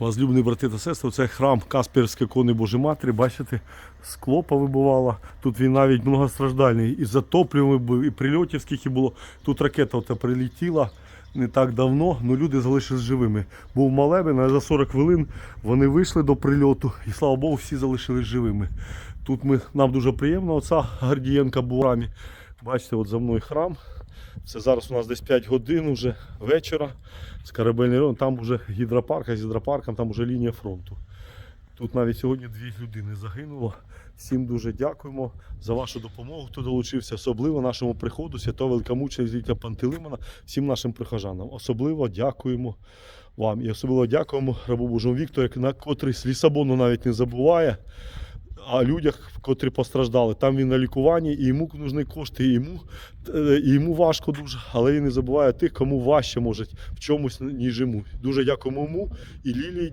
Возлюблені брати та сестри, це храм Касперської ікони Божої Матері. Бачите, скло повибувало. Тут він навіть многостраждальний. І затоплюваний був, і прильотів скільки було. Тут ракета ота прилетіла не так давно, але люди залишились живими. Був молебен, а за 40 хвилин вони вийшли до прильоту, і слава Богу, всі залишились живими. Тут ми, нам дуже приємно, оця Гардієнка був. Бачите, от за мною храм. Це зараз у нас десь 5 годин вже вечора. З корабельний район, там вже гідропарк, а з гідропарком там вже лінія фронту. Тут навіть сьогодні дві людини загинуло. Всім дуже дякуємо за вашу допомогу, хто долучився, особливо нашому приходу, святого великомучення Зліття Пантелеймона, всім нашим прихожанам. Особливо дякуємо вам. І особливо дякуємо рабу Божому Віктору, на котрий з Лісабону навіть не забуває. А людях, котрі постраждали, там він на лікуванні, і йому нужні кошти, і йому, і йому важко дуже, але він не забуває тих, кому важче може в чомусь, ніж йому. Дуже дякуємо йому і Лілії.